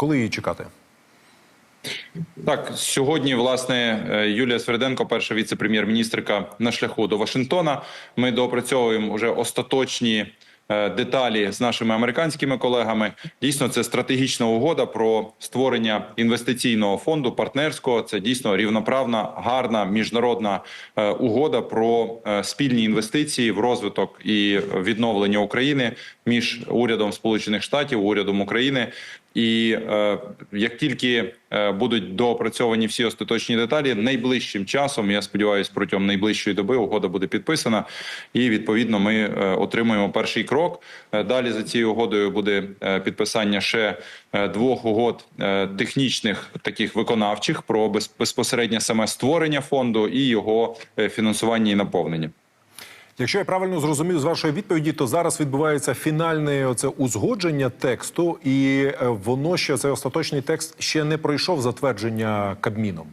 Коли її чекати? Так, сьогодні, власне, е, Юлія Сверденко, перша віце-прем'єр-міністрка, на шляху до Вашингтона. Ми доопрацьовуємо вже остаточні е, деталі з нашими американськими колегами. Дійсно, це стратегічна угода про створення інвестиційного фонду партнерського. Це дійсно рівноправна, гарна міжнародна е, угода про спільні інвестиції в розвиток і відновлення України між урядом Сполучених Штатів, урядом України. І е, як тільки е, будуть доопрацьовані всі остаточні деталі, найближчим часом, я сподіваюся, протягом найближчої доби угода буде підписана, і відповідно ми е, отримуємо перший крок. Е, далі за цією угодою буде е, підписання ще е, двох угод е, технічних таких виконавчих про без- безпосередньо саме створення фонду і його фінансування і наповнення. Якщо я правильно зрозумів з вашої відповіді, то зараз відбувається фінальне оце узгодження тексту, і е, воно ще цей остаточний текст ще не пройшов затвердження Кабміном.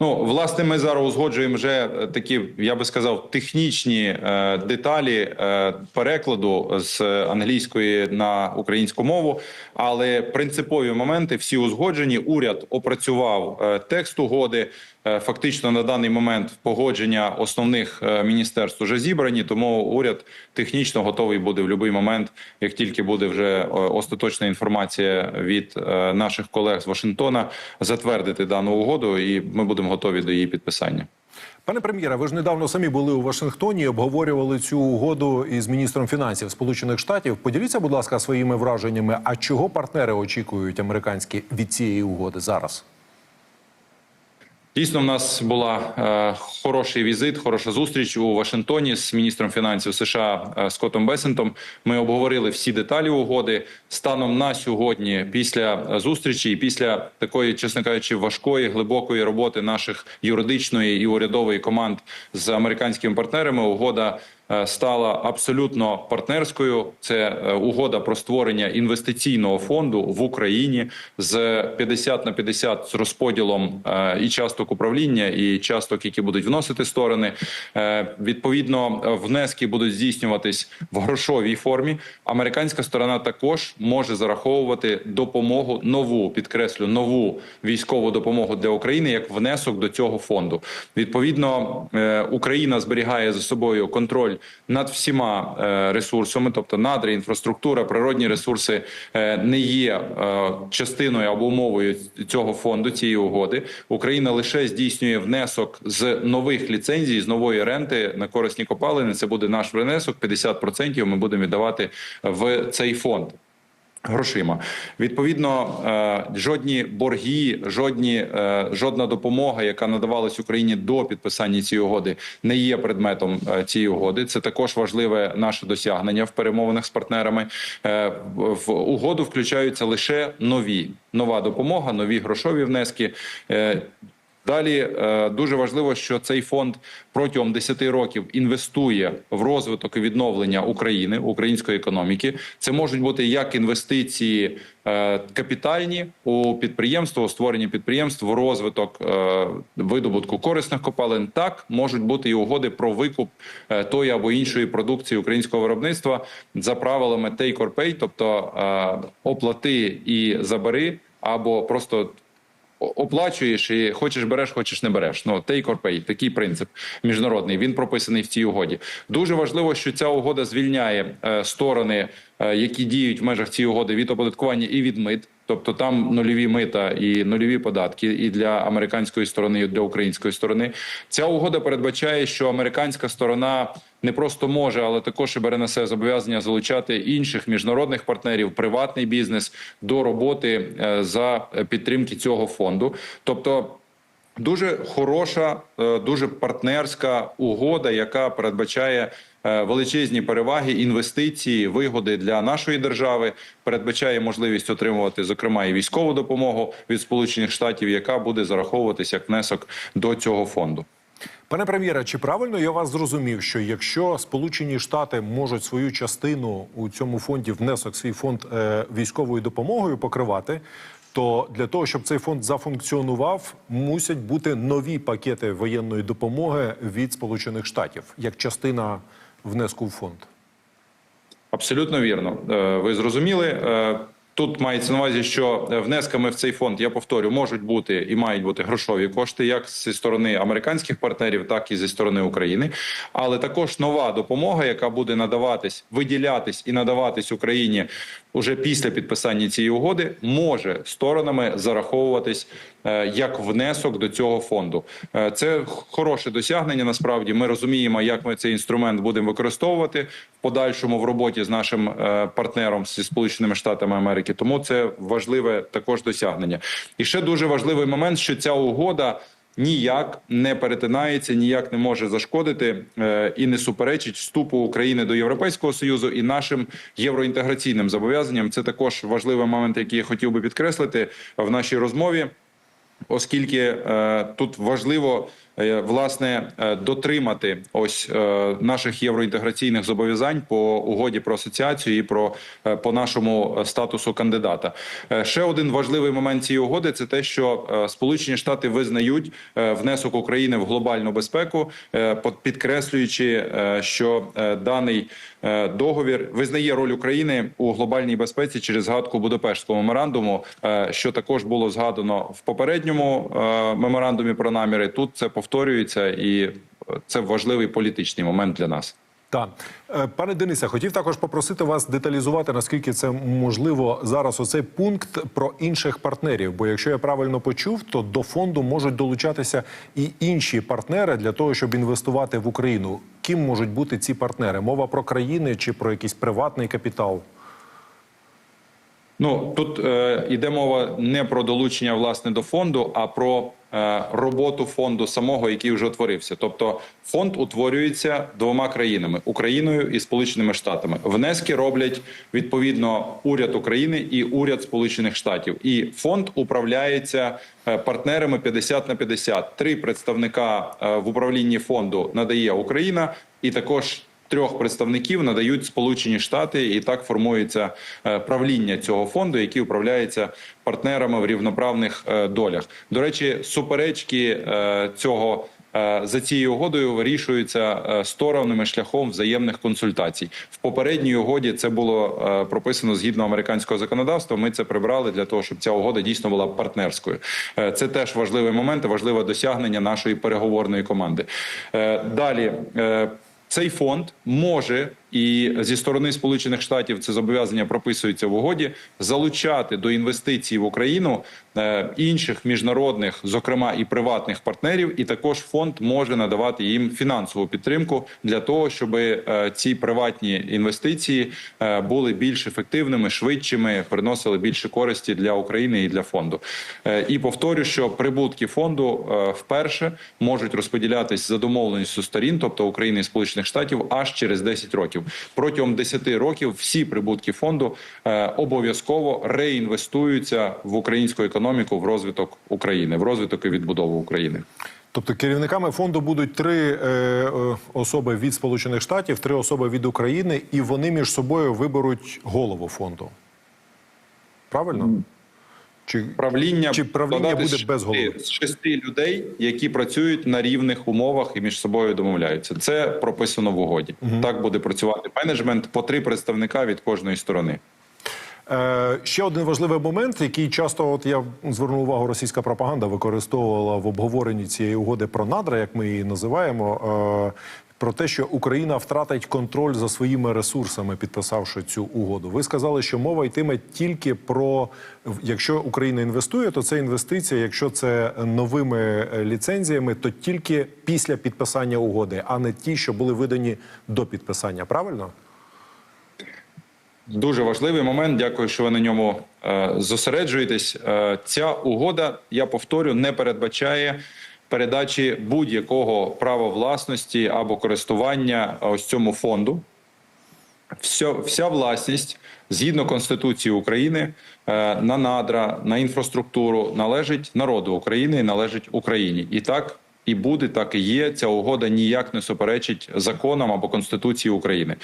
Ну, власне, ми зараз узгоджуємо вже е, такі, я би сказав, технічні е, деталі е, перекладу з англійської на українську мову. Але принципові моменти всі узгоджені. Уряд опрацював е, текст угоди. Е, Фактично на даний момент погодження основних е, міністерств вже зібрані, тому уряд технічно готовий буде в будь-який момент, як тільки буде вже е, остаточна інформація від е, наших колег з Вашингтона, затвердити дану угоду, і ми будемо готові до її підписання. Пане прем'єре, ви ж недавно самі були у Вашингтоні, обговорювали цю угоду із міністром фінансів Сполучених Штатів. Поділіться, будь ласка, своїми враженнями. А чого партнери очікують американські від цієї угоди зараз? Дійсно, в нас була е, хороший візит, хороша зустріч у Вашингтоні з міністром фінансів США е, Скоттом Бесентом. Ми обговорили всі деталі угоди. Станом на сьогодні, після зустрічі і після такої, чесно кажучи, важкої глибокої роботи наших юридичної і урядової команд з американськими партнерами, угода. е, Стала абсолютно партнерською. Це е, угода про створення інвестиційного фонду в Україні з 50 на 50 з розподілом е, і часток управління, і часток, які будуть вносити сторони. Е, Відповідно, внески будуть здійснюватись в грошовій формі. Американська сторона також може зараховувати допомогу нову, підкреслю нову військову допомогу для України як внесок до цього фонду. Відповідно, е, Україна зберігає за собою контроль над всіма е, ресурсами, тобто надра, інфраструктура, природні ресурси не є частиною або умовою цього фонду цієї угоди. Україна лише здійснює внесок з нових ліцензій, з нової ренти на корисні копалини. Це буде наш внесок. 50% ми будемо віддавати в цей фонд. Грошима відповідно е, жодні борги, жодні е, жодна допомога, яка надавалась Україні до підписання цієї угоди, не є предметом е, цієї угоди. Це також важливе наше досягнення в перемовинах з партнерами. В угоду включаються лише нові нова допомога, нові грошові внески. Далі е, дуже важливо, що цей фонд протягом 10 років інвестує в розвиток і відновлення України української економіки. Це можуть бути як інвестиції е, капітальні у підприємство, у створення підприємств, в розвиток е, видобутку корисних копалин. Так можуть бути і угоди про викуп тої або іншої продукції українського виробництва за правилами take or pay, тобто оплати і забери, або просто оплачуєш і хочеш береш, хочеш не береш. Ну take or pay, такий принцип міжнародний. Він прописаний в цій угоді. Дуже важливо, що ця угода звільняє е, сторони, е, які діють в межах цієї угоди від оподаткування і від мит. Тобто там нульові мита і нульові податки і для американської сторони, і для української сторони. Ця угода передбачає, що американська сторона не просто може, але також і бере на себе зобов'язання залучати інших міжнародних партнерів, приватний бізнес до роботи е, за підтримки цього фонду. Тобто. Дуже хороша, е, дуже партнерська угода, яка передбачає е, величезні переваги, інвестиції, вигоди для нашої держави. Передбачає можливість отримувати зокрема і військову допомогу від Сполучених Штатів, яка буде зараховуватися як внесок до цього фонду. Пане прем'єре, чи правильно я вас зрозумів, що якщо Сполучені Штати можуть свою частину у цьому фонді внесок свій фонд е, військовою допомогою покривати, то для того, щоб цей фонд зафункціонував, мусять бути нові пакети воєнної допомоги від Сполучених Штатів як частина внеску в фонд? Абсолютно вірно. Е, Ви зрозуміли. Е, Тут мається на увазі, що внесками в цей фонд, я повторю, можуть бути і мають бути грошові кошти, як зі сторони американських партнерів, так і зі сторони України. Але також нова допомога, яка буде надаватись, виділятись і надаватись Україні уже після підписання цієї угоди, може сторонами зараховуватись е, як внесок до цього фонду. Е, Це хороше досягнення. Насправді ми розуміємо, як ми цей інструмент будемо використовувати в подальшому в роботі з нашим е, партнером зі Сполученими Штатами Америки. Тому це важливе також досягнення. І ще дуже важливий момент, що ця угода. Ніяк не перетинається, ніяк не може зашкодити е, і не суперечить вступу України до Європейського союзу і нашим євроінтеграційним зобов'язанням. Це також важливий момент, який я хотів би підкреслити в нашій розмові оскільки е, тут важливо власне е, дотримати ось е, наших євроінтеграційних зобов'язань по угоді про асоціацію і про е, по нашому е, статусу кандидата. Е, ще один важливий момент цієї угоди це те, що е, Сполучені Штати визнають е, внесок України в глобальну безпеку, е, підкреслюючи, е, що е, даний е, договір визнає роль України у глобальній безпеці через згадку Будапештського меморандуму, е, що також було згадано в попередньому е, меморандумі про наміри. Тут це повторюється, і е, це важливий політичний момент для нас. Так, Е, пане Денисе, хотів також попросити вас деталізувати, наскільки це можливо зараз. Оцей пункт про інших партнерів. Бо якщо я правильно почув, то до фонду можуть долучатися і інші партнери для того, щоб інвестувати в Україну. Ким можуть бути ці партнери? Мова про країни чи про якийсь приватний капітал? Ну тут е, йде мова не про долучення власне до фонду, а про е, роботу фонду самого, який вже утворився. Тобто фонд утворюється двома країнами Україною і Сполученими Штатами. Внески роблять відповідно уряд України і уряд Сполучених Штатів. І фонд управляється е, партнерами 50 на 50. Три представника е, в управлінні фонду надає Україна, і також трьох представників надають Сполучені Штати, і так формується е, правління цього фонду, який управляється партнерами в рівноправних е, долях. До речі, суперечки е, цього. За цією угодою вирішуються сторонами шляхом взаємних консультацій. В попередній угоді це було прописано згідно американського законодавства. Ми це прибрали для того, щоб ця угода дійсно була партнерською. Це теж важливий момент, важливе досягнення нашої переговорної команди. Далі. Цей фонд може і зі сторони Сполучених Штатів це зобов'язання прописується в угоді залучати до інвестицій в Україну е, інших міжнародних, зокрема і приватних партнерів, і також фонд може надавати їм фінансову підтримку для того, щоб е, ці приватні інвестиції е, були більш ефективними, швидшими, приносили більше користі для України і для фонду. І повторю, що прибутки фонду вперше можуть розподілятись за домовленістю сторін, тобто України і Сполучених Штатів, аж через 10 років. Протягом 10 років всі прибутки фонду е, обов'язково реінвестуються в українську економіку, в розвиток України, в розвиток і відбудову України. Тобто керівниками фонду будуть три е, е, особи від Сполучених Штатів, три особи від України, і вони між собою виберуть голову фонду. Правильно? Чи Правління Чи правління буде без голови? з шести людей, які працюють на рівних умовах і між собою домовляються. Це прописано в угоді. Так буде працювати менеджмент по три представника від кожної сторони. Е, ще один важливий момент, який часто, от я звернув увагу, російська пропаганда використовувала в обговоренні цієї угоди про надра, як ми її називаємо. Е, про те, що Україна втратить контроль за своїми ресурсами, підписавши цю угоду. Ви сказали, що мова йтиме тільки про якщо Україна інвестує, то це інвестиція. Якщо це новими е, ліцензіями, то тільки після підписання угоди, а не ті, що були видані до підписання. Правильно? Дуже важливий момент. Дякую, що ви на ньому е, зосереджуєтесь. Е, ця угода, я повторю, не передбачає передачі будь-якого права власності або користування ось цьому фонду. Вся, вся власність згідно Конституції України е, на надра, на інфраструктуру належить народу України і належить Україні. І так і буде, так і є. Ця угода ніяк не суперечить законам або конституції України.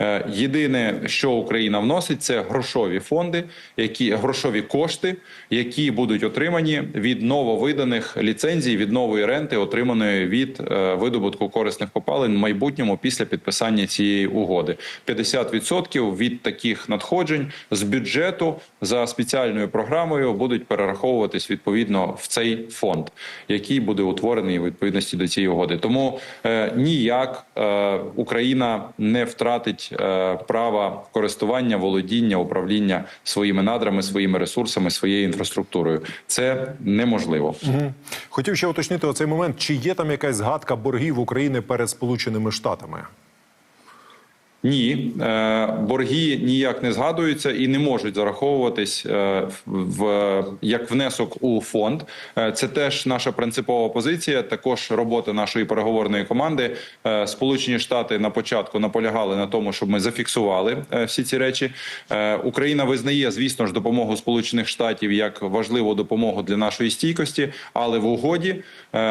Е, Єдине, що Україна вносить, це грошові фонди, які грошові кошти, які будуть отримані від нововиданих ліцензій, від нової ренти, отриманої від е, видобутку корисних копалин в майбутньому після підписання цієї угоди. 50% від таких надходжень з бюджету за спеціальною програмою будуть перераховуватись відповідно в цей фонд, який буде утворений відповідності до цієї угоди. Тому е, ніяк е, Україна не втратить е, права користування, володіння, управління своїми надрами, своїми ресурсами, своєю інфраструктурою. Це неможливо. Хотів ще уточнити оцей момент, чи є там якась згадка боргів України перед Сполученими Штатами? Ні, е, борги ніяк не згадуються і не можуть зараховуватись е, в, як внесок у фонд. Е, Це теж наша принципова позиція. Також робота нашої переговорної команди. Сполучені Штати на початку наполягали на тому, щоб ми зафіксували всі ці речі. Україна визнає, звісно ж, допомогу Сполучених Штатів як важливу допомогу для нашої стійкості, але в угоді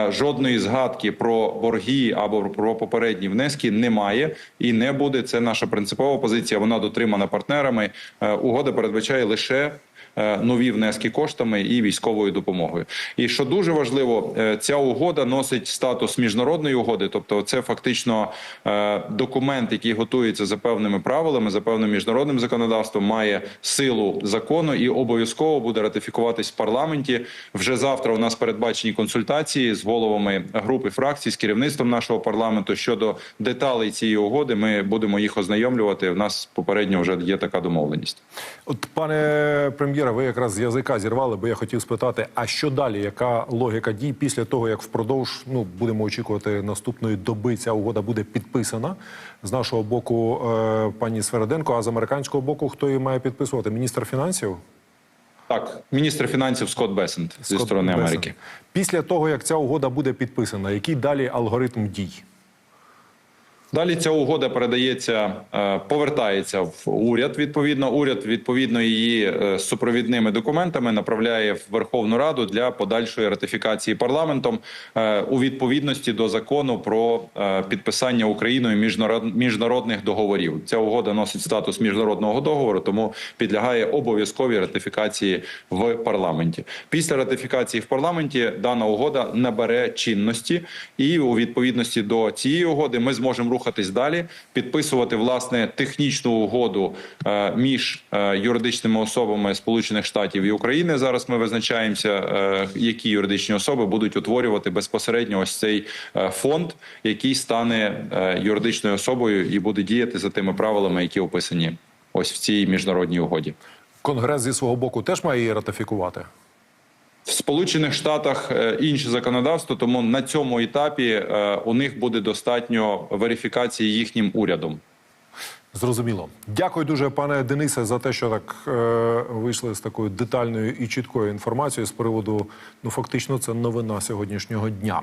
жодної згадки про борги або про попередні внески немає і не буде. Це наша принципова позиція. Вона дотримана партнерами. Е, Угода передбачає лише. Е, Нові внески коштами і військовою допомогою, і що дуже важливо, е, ця угода носить статус міжнародної угоди, тобто це фактично е, документ, який готується за певними правилами, за певним міжнародним законодавством, має силу закону і обов'язково буде ратифікуватись в парламенті. Вже завтра у нас передбачені консультації з головами груп і фракцій, з керівництвом нашого парламенту щодо деталей цієї угоди. Ми будемо їх ознайомлювати. У нас попередньо вже є така домовленість. От, пане прем'єре, ви якраз з язика зірвали, бо я хотів спитати, а що далі? Яка логіка дій після того, як впродовж ну будемо очікувати наступної доби ця угода буде підписана з нашого боку, е, пані Свереденко, а з американського боку, хто її має підписувати? Міністр фінансів Так, міністр фінансів Скотт Бесент зі сторони Бесент. Америки. Після того, як ця угода буде підписана, який далі алгоритм дій? Далі ця угода передається, е, повертається в уряд. Відповідно, уряд відповідно її е, супровідними документами направляє в Верховну Раду для подальшої ратифікації парламентом е, у відповідності до закону про підписання Україною міжнародних договорів. Ця угода носить статус міжнародного договору, тому підлягає обов'язковій ратифікації в парламенті. Після ратифікації в парламенті дана угода набере чинності, і у відповідності до цієї угоди ми зможемо рухатись далі, підписувати власне технічну угоду е, між е, юридичними особами Сполучених Штатів і України. Зараз ми визначаємося, е, які юридичні особи будуть утворювати безпосередньо ось цей фонд, який стане юридичною особою і буде діяти за тими правилами, які описані ось в цій міжнародній угоді. Конгрес зі свого боку теж має її ратифікувати. В Сполучених Штатах е, інше законодавство, тому на цьому етапі е, у них буде достатньо верифікації їхнім урядом. Зрозуміло. Дякую дуже, пане Денисе, за те, що так е, вийшли з такою детальною і чіткою інформацією з приводу. Ну, фактично, це новина сьогоднішнього дня.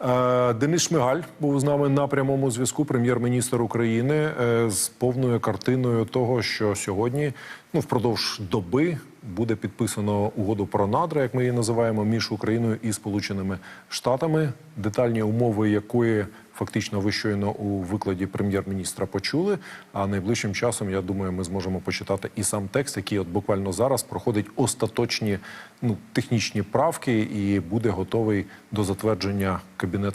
Е, Денис Шмигаль був з нами на прямому зв'язку, прем'єр-міністр України, е, з повною картиною того, що сьогодні, ну впродовж доби, буде підписано угоду про надра, як ми її називаємо, між Україною і Сполученими Штатами, детальні умови якої фактично ви щойно у викладі прем'єр-міністра почули. А найближчим часом, я думаю, ми зможемо почитати і сам текст, який от буквально зараз проходить остаточні ну технічні правки, і буде готовий до затвердження кабінетом